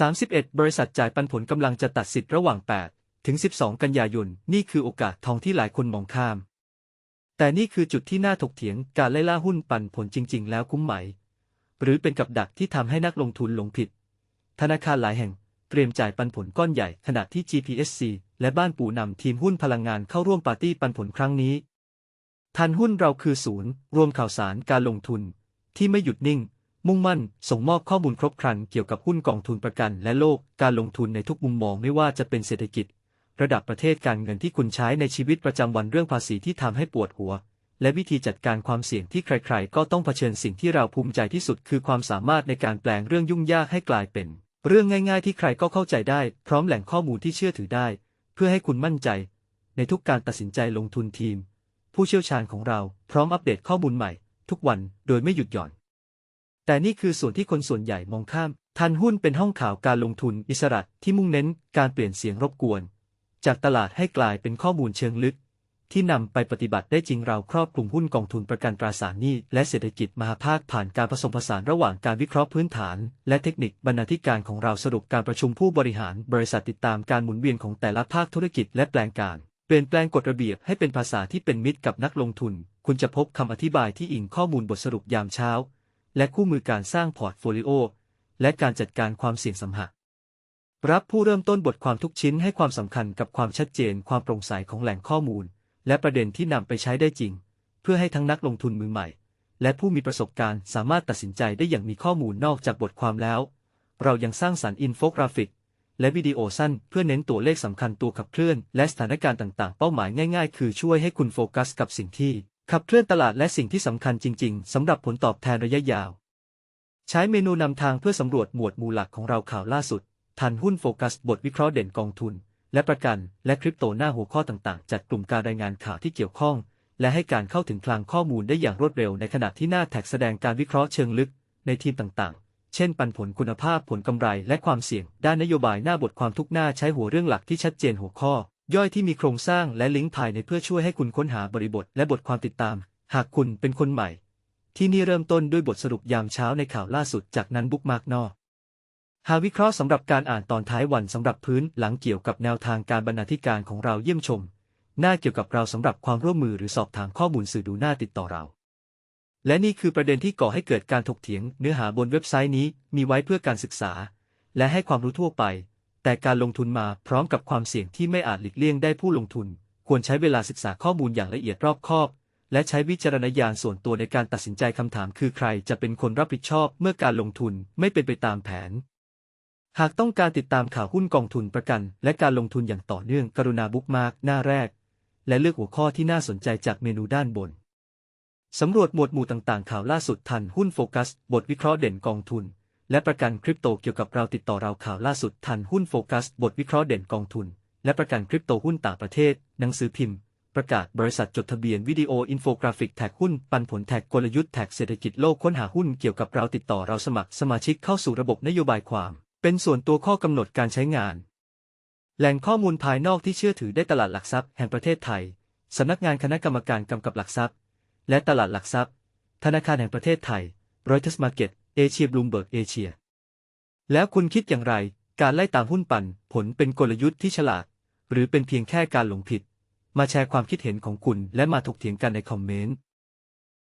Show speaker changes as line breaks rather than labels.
31 บริษัทจ่ายปันผลกำลังจะตัดสิทธิ์ระหว่าง 8 ถึง 12 กันยายน นี่คือโอกาสทองที่หลายคนมองข้าม แต่นี่คือจุดที่น่าถกเถียงการไล่ล่าหุ้นปันผลจริง ๆ แล้วคุ้มไหม หรือเป็นกับดักที่ทำให้นักลงทุนหลงผิด ธนาคารหลายแห่งเตรียมจ่ายปันผลก้อนใหญ่ขณะที่ GPSC และบ้านปู่นำทีมหุ้นพลังงานเข้าร่วมปาร์ตี้ปันผลครั้งนี้ ทันหุ้นเราคือศูนย์ รวมข่าวสารการลงทุนที่ไม่หยุดนิ่ง มุ่งมั่น ส่งมอบข้อมูลครบครันเกี่ยวกับหุ้นกองทุนประกันและโลกการลงทุนในทุกมุมมองไม่ว่าจะเป็นเศรษฐกิจ ระดับประเทศการเงินที่คุณใช้ในชีวิตประจำวันเรื่องภาษีที่ทำให้ปวดหัว และวิธีจัดการความเสี่ยงที่ใครๆ ก็ต้องเผชิญสิ่งที่เราภูมิใจที่สุด คือความสามารถในการแปลงเรื่องยุ่งยากให้กลายเป็น เรื่องง่ายๆ ที่ใครก็เข้าใจได้ พร้อมแหล่งข้อมูลที่เชื่อถือได้ เพื่อให้คุณมั่นใจ ในทุกการตัดสินใจลงทุนทีม ผู้เชี่ยวชาญของเราพร้อมอัปเดตข้อมูลใหม่ ทุกวันโดยไม่หยุดหย่อน แต่นี่คือส่วนที่คนส่วนใหญ่มองข้าม ทันหุ้นเป็นห้องข่าวการลงทุนอิสระที่มุ่งเน้นการเปลี่ยนเสียงรบกวน จากตลาดให้กลายเป็นข้อมูลเชิงลึก ที่นำไปปฏิบัติได้จริงเราครอบคลุมหุ้นกองทุนประกันตราสารหนี้และเศรษฐกิจมหาภาคผ่านการผสมผสานระหว่างการวิเคราะห์พื้นฐาน และเทคนิคบรรณาธิการของเราสรุปการประชุมผู้บริหาร บริษัทติดตามการหมุนเวียนของแต่ละภาคธุรกิจและแปลงการเปลี่ยนแปลงกฎระเบียบให้เป็นภาษาที่เป็นมิตรกับนักลงทุน คุณจะพบคำอธิบายที่อิงข้อมูลบทสรุปยามเช้า และคู่มือการสร้างพอร์ตโฟลิโอ และการจัดการความเสี่ยงสัมหะรับผู้เริ่มต้นบทความทุกชิ้นให้ความสำคัญกับความชัดเจน ความโปร่งใสของแหล่งข้อมูล และประเด็นที่นำไปใช้ได้จริง เพื่อให้ทั้งนักลงทุนมือใหม่ และผู้มีประสบการณ์สามารถตัดสินใจได้อย่างมีข้อมูลนอกจากบทความแล้ว เรายังสร้างสรรค์อินโฟกราฟิก และวิดีโอสั้น เพื่อเน้นตัวเลขสำคัญตัวขับเคลื่อน และสถานการณ์ต่าง ๆ เป้าหมายง่าย ๆ คือช่วยให้คุณโฟกัสกับสิ่งที่ ขับเคลื่อนตลาดและสิ่งที่สำคัญจริง ๆสำหรับผลตอบแทนระยะยาว ใช้เมนูนำทางเพื่อสำรวจหมวดหมู่หลักของเราข่าวล่าสุด ทันหุ้นโฟกัสบทวิเคราะห์เด่นกองทุน และประกัน และคริปโตหน้าหัวข้อต่างๆ จัดกลุ่มการรายงานข่าวที่เกี่ยวข้อง และให้การเข้าถึงคลังข้อมูลได้อย่างรวดเร็ว ในขณะที่หน้าแท็กแสดงการวิเคราะห์เชิงลึก ในทีมต่างๆ เช่น ปันผลคุณภาพผลกำไรและความเสี่ยง ด้านนโยบายหน้าบทความทุกหน้าใช้หัวเรื่องหลักที่ชัดเจนหัวข้อ ย่อยที่มีโครงสร้างและลิงก์ภายในเพื่อช่วยให้คุณค้นหาบริบทและบทความติดตาม หากคุณเป็นคนใหม่ ที่นี่เริ่มต้นด้วยบทสรุปยามเช้าในข่าวล่าสุดจากนั้นบุ๊กมาร์กนอกหาวิเคราะห์สำหรับการอ่านตอนท้ายวันสำหรับพื้นหลังเกี่ยวกับแนวทางการบรรณาธิการของเราเยี่ยมชม หน้าเกี่ยวกับเราสำหรับความร่วมมือหรือสอบถามข้อมูลสื่อดูหน้าติดต่อเรา และนี่คือประเด็นที่ก่อให้เกิดการถกเถียง เนื้อหาบนเว็บไซต์นี้มีไว้เพื่อการศึกษา และให้ความรู้ทั่วไป แต่การลงทุนมาพร้อมกับความเสี่ยงที่ไม่อาจหลีกเลี่ยงได้ผู้ลงทุน ควรใช้เวลาศึกษาข้อมูลอย่างละเอียดรอบคอบ และใช้วิจารณญาณส่วนตัวในการตัดสินใจคำถามคือใครจะเป็นคนรับผิดชอบเมื่อการลงทุนไม่เป็นไปตามแผน หากต้องการติดตามข่าวหุ้นกองทุนประกัน และการลงทุนอย่างต่อเนื่องกรุณาบุ๊กมาร์กหน้าแรก และเลือกหัวข้อที่น่าสนใจจากเมนูด้านบนสำรวจหมวดหมู่ต่างๆ ข่าวล่าสุดทันหุ้นโฟกัส บทวิเคราะห์เด่นกองทุน และประกันคริปโตเกี่ยวกับเราติดต่อเราข่าวล่าสุดทันหุ้นโฟกัส บทวิเคราะห์เด่นกองทุน และประกันคริปโตหุ้นต่างประเทศ หนังสือพิมพ์ ประกาศบริษัทจดทะเบียนวิดีโออินโฟกราฟิกแท็กหุ้น ปันผลแท็กกลยุทธ์แท็กเศรษฐกิจโลกค้นหาหุ้นเกี่ยวกับเราติดต่อเราสมัครสมาชิกเข้าสู่ระบบนโยบายความ เป็นส่วนตัวข้อกำหนดการใช้งาน แหล่งข้อมูลภายนอกที่เชื่อถือได้ตลาดหลักทรัพย์แห่งประเทศไทยสำนักงานคณะกรรมการกำกับหลักทรัพย์ และตลาดหลักทรัพย์ ธนาคารแห่งประเทศไทย Reuters Market เอเชียบลูมเบิร์กเอเชีย แล้วคุณคิดอย่างไร การไล่ตามหุ้นปันผลเป็นกลยุทธ์ที่ฉลาด หรือเป็นเพียงแค่การหลงผิด มาแชร์ความคิดเห็นของคุณและมาถกเถียงกันในคอมเมนต์